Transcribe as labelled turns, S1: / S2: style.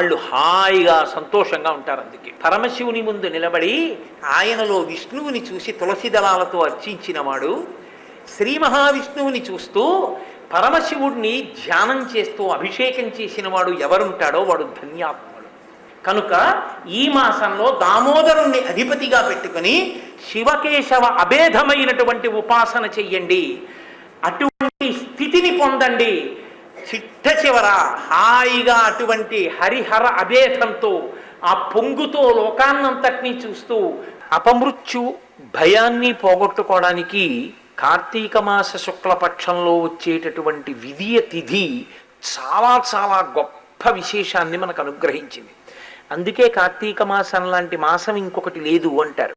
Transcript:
S1: వాళ్ళు హాయిగా సంతోషంగా ఉంటారు అందుకే. పరమశివుని ముందు నిలబడి ఆయనలో విష్ణువుని చూసి తులసి దళాలతో అర్చించిన వాడు శ్రీ మహావిష్ణువుని చూస్తూ పరమశివుడిని ధ్యానం చేస్తూ అభిషేకం చేసిన వాడు ఎవరుంటాడో వాడు ధన్యాత్ముడు. కనుక ఈ మాసంలో దామోదరుణ్ణి అధిపతిగా పెట్టుకుని శివకేశవ అభేదమైనటువంటి ఉపాసన చెయ్యండి. అటువంటి స్థితిని పొందండి. చిట్ట చివర హాయిగా అటువంటి హరిహర అభేదంతో ఆ పొంగుతో లోకాన్నంతటినీ చూస్తూ అపమృత్యు భయాన్ని పోగొట్టుకోవడానికి కార్తీక మాస శుక్లపక్షంలో వచ్చేటటువంటి విధియ తిథి చాలా చాలా గొప్ప విశేషాన్ని మనకు అనుగ్రహించింది. అందుకే కార్తీక మాసం లాంటి మాసం ఇంకొకటి లేదు అంటారు.